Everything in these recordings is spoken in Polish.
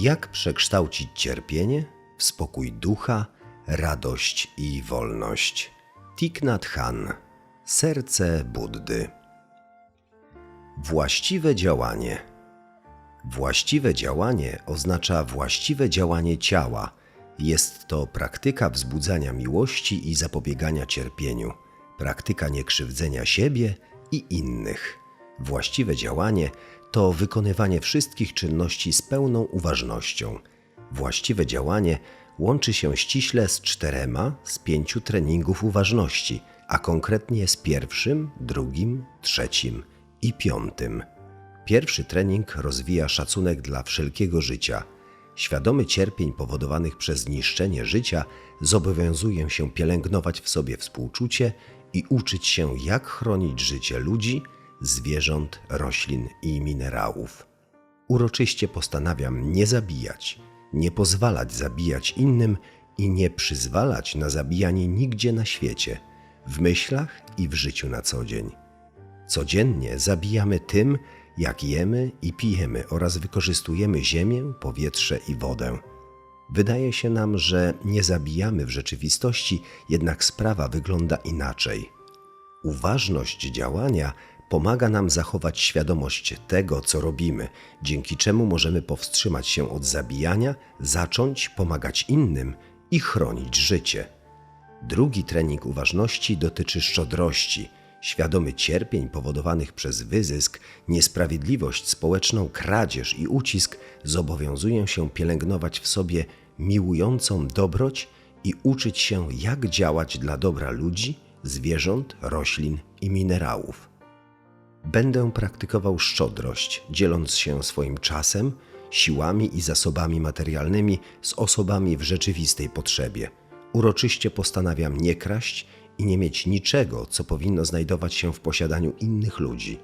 Jak przekształcić cierpienie w spokój ducha, radość i wolność? Thich Nhat Hanh Serce Buddy Właściwe działanie Właściwe działanie oznacza właściwe działanie ciała. Jest to praktyka wzbudzania miłości i zapobiegania cierpieniu, praktyka niekrzywdzenia siebie i innych. Właściwe działanie to wykonywanie wszystkich czynności z pełną uważnością. Właściwe działanie łączy się ściśle z czterema z pięciu treningów uważności, a konkretnie z pierwszym, drugim, trzecim i piątym. Pierwszy trening rozwija szacunek dla wszelkiego życia. Świadomy cierpień powodowanych przez niszczenie życia zobowiązuje się pielęgnować w sobie współczucie i uczyć się, jak chronić życie ludzi, zwierząt, roślin i minerałów. Uroczyście postanawiam nie zabijać, nie pozwalać zabijać innym i nie przyzwalać na zabijanie nigdzie na świecie, w myślach i w życiu na co dzień. Codziennie zabijamy tym, jak jemy i pijemy oraz wykorzystujemy ziemię, powietrze i wodę. Wydaje się nam, że nie zabijamy w rzeczywistości, jednak sprawa wygląda inaczej. Uważność działania pomaga nam zachować świadomość tego, co robimy, dzięki czemu możemy powstrzymać się od zabijania, zacząć pomagać innym i chronić życie. Drugi trening uważności dotyczy szczodrości. Świadomy cierpień powodowanych przez wyzysk, niesprawiedliwość społeczną, kradzież i ucisk zobowiązuję się pielęgnować w sobie miłującą dobroć i uczyć się, jak działać dla dobra ludzi, zwierząt, roślin i minerałów. Będę praktykował szczodrość, dzieląc się swoim czasem, siłami i zasobami materialnymi z osobami w rzeczywistej potrzebie. Uroczyście postanawiam nie kraść i nie mieć niczego, co powinno znajdować się w posiadaniu innych ludzi.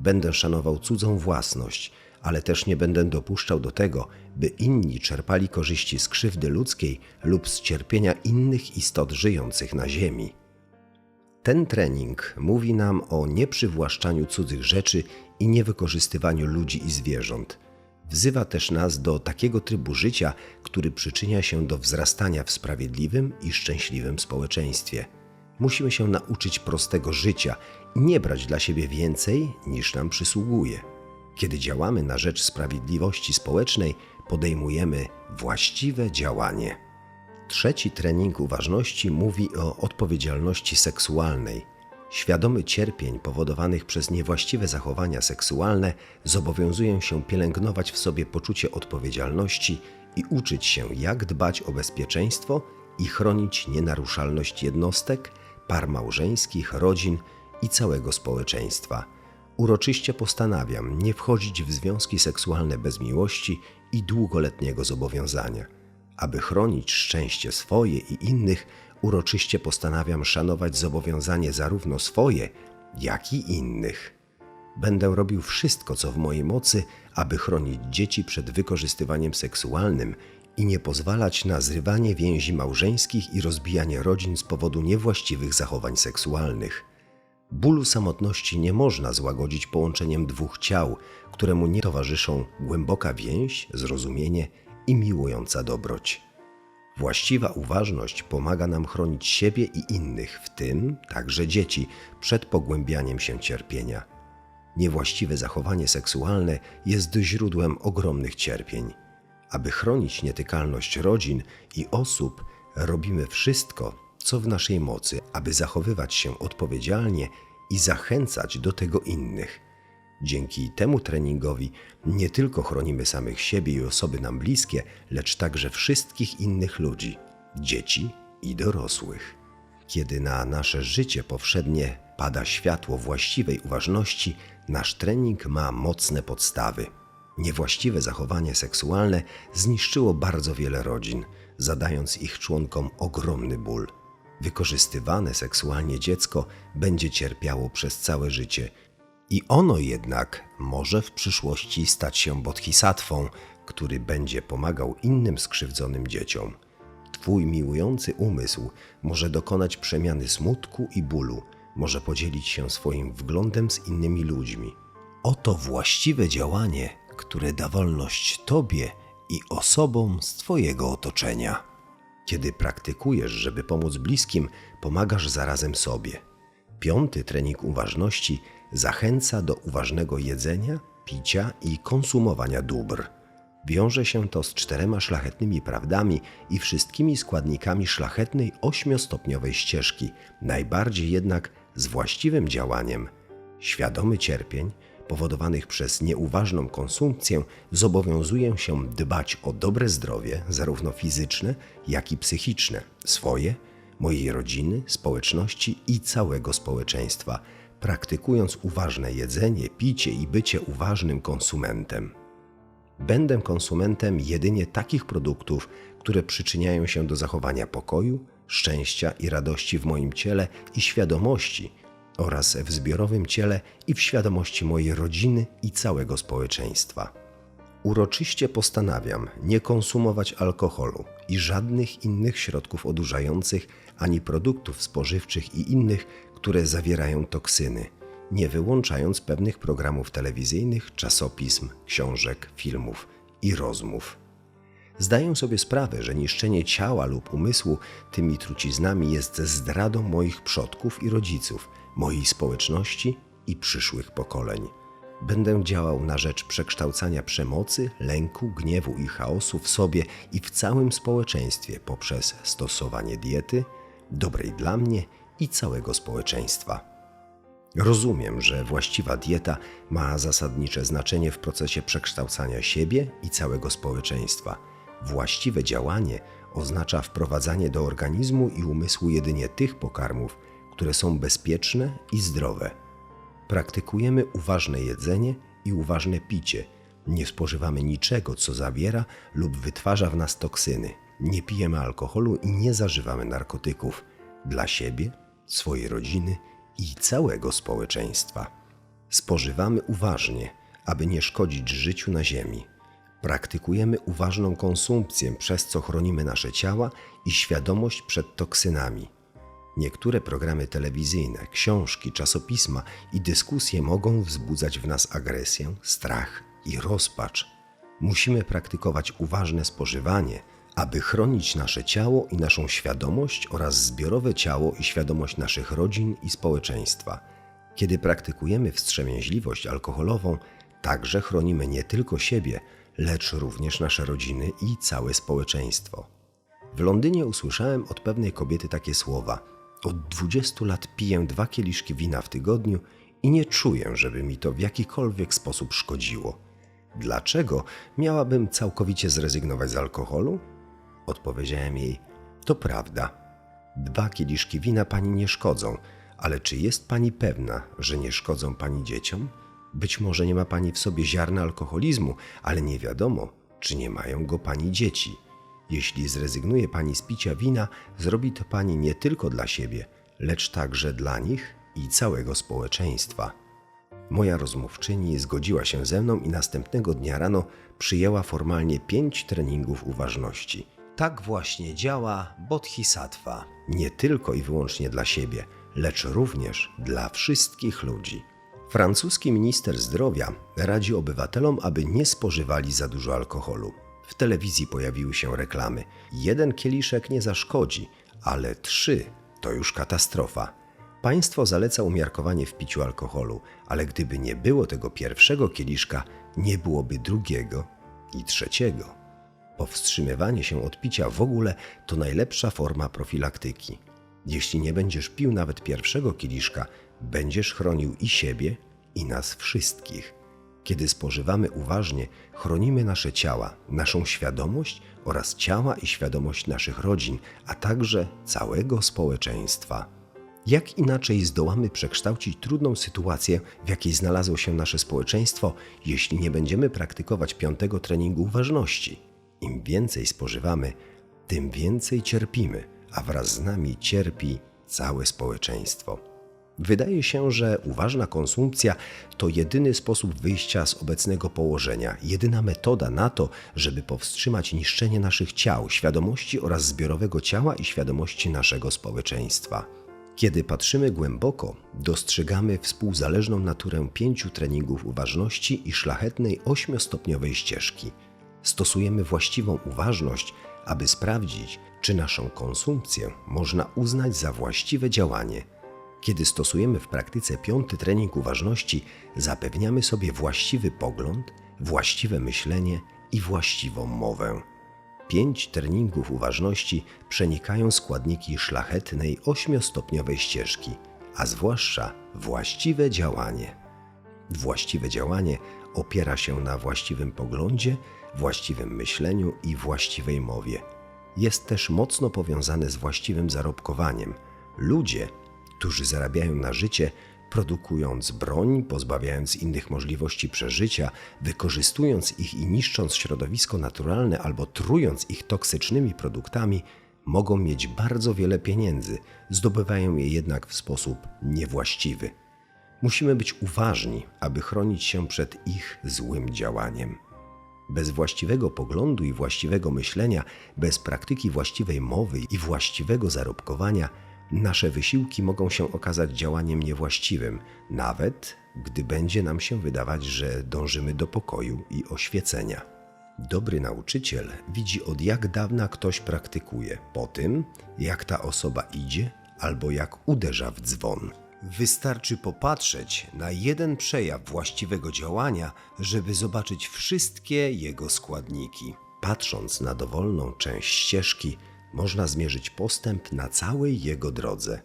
Będę szanował cudzą własność, ale też nie będę dopuszczał do tego, by inni czerpali korzyści z krzywdy ludzkiej lub z cierpienia innych istot żyjących na Ziemi. Ten trening mówi nam o nieprzywłaszczaniu cudzych rzeczy i niewykorzystywaniu ludzi i zwierząt. Wzywa też nas do takiego trybu życia, który przyczynia się do wzrastania w sprawiedliwym i szczęśliwym społeczeństwie. Musimy się nauczyć prostego życia i nie brać dla siebie więcej niż nam przysługuje. Kiedy działamy na rzecz sprawiedliwości społecznej, podejmujemy właściwe działanie. Trzeci trening uważności mówi o odpowiedzialności seksualnej. Świadomy cierpień powodowanych przez niewłaściwe zachowania seksualne zobowiązuję się pielęgnować w sobie poczucie odpowiedzialności i uczyć się, jak dbać o bezpieczeństwo i chronić nienaruszalność jednostek, par małżeńskich, rodzin i całego społeczeństwa. Uroczyście postanawiam nie wchodzić w związki seksualne bez miłości i długoletniego zobowiązania. Aby chronić szczęście swoje i innych, uroczyście postanawiam szanować zobowiązanie zarówno swoje, jak i innych. Będę robił wszystko, co w mojej mocy, aby chronić dzieci przed wykorzystywaniem seksualnym i nie pozwalać na zrywanie więzi małżeńskich i rozbijanie rodzin z powodu niewłaściwych zachowań seksualnych. Bólu samotności nie można złagodzić połączeniem dwóch ciał, któremu nie towarzyszą głęboka więź, zrozumienie i miłująca dobroć. Właściwa uważność pomaga nam chronić siebie i innych, w tym także dzieci, przed pogłębianiem się cierpienia. Niewłaściwe zachowanie seksualne jest źródłem ogromnych cierpień. Aby chronić nietykalność rodzin i osób, robimy wszystko, co w naszej mocy, aby zachowywać się odpowiedzialnie i zachęcać do tego innych. Dzięki temu treningowi nie tylko chronimy samych siebie i osoby nam bliskie, lecz także wszystkich innych ludzi, dzieci i dorosłych. Kiedy na nasze życie powszednie pada światło właściwej uważności, nasz trening ma mocne podstawy. Niewłaściwe zachowanie seksualne zniszczyło bardzo wiele rodzin, zadając ich członkom ogromny ból. Wykorzystywane seksualnie dziecko będzie cierpiało przez całe życie i ono jednak może w przyszłości stać się bodhisatwą, który będzie pomagał innym skrzywdzonym dzieciom. Twój miłujący umysł może dokonać przemiany smutku i bólu, może podzielić się swoim wglądem z innymi ludźmi. Oto właściwe działanie, które da wolność Tobie i osobom z Twojego otoczenia. Kiedy praktykujesz, żeby pomóc bliskim, pomagasz zarazem sobie. Piąty trening uważności zachęca do uważnego jedzenia, picia i konsumowania dóbr. Wiąże się to z czterema szlachetnymi prawdami i wszystkimi składnikami szlachetnej ośmiostopniowej ścieżki, najbardziej jednak z właściwym działaniem. Świadomy cierpień, powodowanych przez nieuważną konsumpcję, zobowiązuję się dbać o dobre zdrowie, zarówno fizyczne, jak i psychiczne, swoje, mojej rodziny, społeczności i całego społeczeństwa, praktykując uważne jedzenie, picie i bycie uważnym konsumentem. Będę konsumentem jedynie takich produktów, które przyczyniają się do zachowania pokoju, szczęścia i radości w moim ciele i świadomości oraz w zbiorowym ciele i w świadomości mojej rodziny i całego społeczeństwa. Uroczyście postanawiam nie konsumować alkoholu i żadnych innych środków odurzających ani produktów spożywczych i innych, które zawierają toksyny, nie wyłączając pewnych programów telewizyjnych, czasopism, książek, filmów i rozmów. Zdaję sobie sprawę, że niszczenie ciała lub umysłu tymi truciznami jest zdradą moich przodków i rodziców, mojej społeczności i przyszłych pokoleń. Będę działał na rzecz przekształcania przemocy, lęku, gniewu i chaosu w sobie i w całym społeczeństwie poprzez stosowanie diety, dobrej dla mnie i całego społeczeństwa. Rozumiem, że właściwa dieta ma zasadnicze znaczenie w procesie przekształcania siebie i całego społeczeństwa. Właściwe działanie oznacza wprowadzanie do organizmu i umysłu jedynie tych pokarmów, które są bezpieczne i zdrowe. Praktykujemy uważne jedzenie i uważne picie. Nie spożywamy niczego, co zawiera lub wytwarza w nas toksyny. Nie pijemy alkoholu i nie zażywamy narkotyków dla siebie, swojej rodziny i całego społeczeństwa. Spożywamy uważnie, aby nie szkodzić życiu na Ziemi. Praktykujemy uważną konsumpcję, przez co chronimy nasze ciała i świadomość przed toksynami. Niektóre programy telewizyjne, książki, czasopisma i dyskusje mogą wzbudzać w nas agresję, strach i rozpacz. Musimy praktykować uważne spożywanie, aby chronić nasze ciało i naszą świadomość oraz zbiorowe ciało i świadomość naszych rodzin i społeczeństwa. Kiedy praktykujemy wstrzemięźliwość alkoholową, także chronimy nie tylko siebie, lecz również nasze rodziny i całe społeczeństwo. W Londynie usłyszałem od pewnej kobiety takie słowa: Od 20 lat piję dwa kieliszki wina w tygodniu i nie czuję, żeby mi to w jakikolwiek sposób szkodziło. Dlaczego miałabym całkowicie zrezygnować z alkoholu? Odpowiedziałem jej: To prawda. Dwa kieliszki wina pani nie szkodzą, ale czy jest pani pewna, że nie szkodzą pani dzieciom? Być może nie ma pani w sobie ziarna alkoholizmu, ale nie wiadomo, czy nie mają go pani dzieci. Jeśli zrezygnuje pani z picia wina, zrobi to pani nie tylko dla siebie, lecz także dla nich i całego społeczeństwa. Moja rozmówczyni zgodziła się ze mną i następnego dnia rano przyjęła formalnie pięć treningów uważności. Tak właśnie działa Bodhisattva. Nie tylko i wyłącznie dla siebie, lecz również dla wszystkich ludzi. Francuski minister zdrowia radzi obywatelom, aby nie spożywali za dużo alkoholu. W telewizji pojawiły się reklamy. Jeden kieliszek nie zaszkodzi, ale trzy to już katastrofa. Państwo zaleca umiarkowanie w piciu alkoholu, ale gdyby nie było tego pierwszego kieliszka, nie byłoby drugiego i trzeciego. Powstrzymywanie się od picia w ogóle to najlepsza forma profilaktyki. Jeśli nie będziesz pił nawet pierwszego kieliszka, będziesz chronił i siebie, i nas wszystkich. Kiedy spożywamy uważnie, chronimy nasze ciała, naszą świadomość oraz ciała i świadomość naszych rodzin, a także całego społeczeństwa. Jak inaczej zdołamy przekształcić trudną sytuację, w jakiej znalazło się nasze społeczeństwo, jeśli nie będziemy praktykować piątego treningu uważności? Im więcej spożywamy, tym więcej cierpimy, a wraz z nami cierpi całe społeczeństwo. Wydaje się, że uważna konsumpcja to jedyny sposób wyjścia z obecnego położenia, jedyna metoda na to, żeby powstrzymać niszczenie naszych ciał, świadomości oraz zbiorowego ciała i świadomości naszego społeczeństwa. Kiedy patrzymy głęboko, dostrzegamy współzależną naturę pięciu treningów uważności i szlachetnej ośmiostopniowej ścieżki – Stosujemy właściwą uważność, aby sprawdzić, czy naszą konsumpcję można uznać za właściwe działanie. Kiedy stosujemy w praktyce piąty trening uważności, zapewniamy sobie właściwy pogląd, właściwe myślenie i właściwą mowę. Pięć treningów uważności przenikają składniki szlachetnej ośmiostopniowej ścieżki, a zwłaszcza właściwe działanie. Właściwe działanie opiera się na właściwym poglądzie, właściwym myśleniu i właściwej mowie. Jest też mocno powiązane z właściwym zarobkowaniem. Ludzie, którzy zarabiają na życie, produkując broń, pozbawiając innych możliwości przeżycia, wykorzystując ich i niszcząc środowisko naturalne albo trując ich toksycznymi produktami, mogą mieć bardzo wiele pieniędzy, zdobywają je jednak w sposób niewłaściwy. Musimy być uważni, aby chronić się przed ich złym działaniem. Bez właściwego poglądu i właściwego myślenia, bez praktyki właściwej mowy i właściwego zarobkowania, nasze wysiłki mogą się okazać działaniem niewłaściwym, nawet gdy będzie nam się wydawać, że dążymy do pokoju i oświecenia. Dobry nauczyciel widzi od jak dawna ktoś praktykuje, po tym, jak ta osoba idzie albo jak uderza w dzwon. Wystarczy popatrzeć na jeden przejaw właściwego działania, żeby zobaczyć wszystkie jego składniki. Patrząc na dowolną część ścieżki, można zmierzyć postęp na całej jego drodze.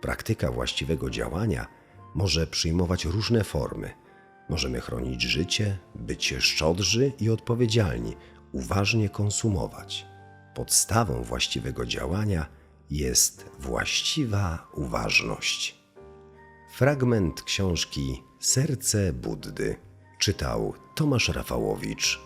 Praktyka właściwego działania może przyjmować różne formy. Możemy chronić życie, być szczodrzy i odpowiedzialni, uważnie konsumować. Podstawą właściwego działania jest właściwa uważność. Fragment książki Serce Buddy czytał Tomasz Rafałowicz.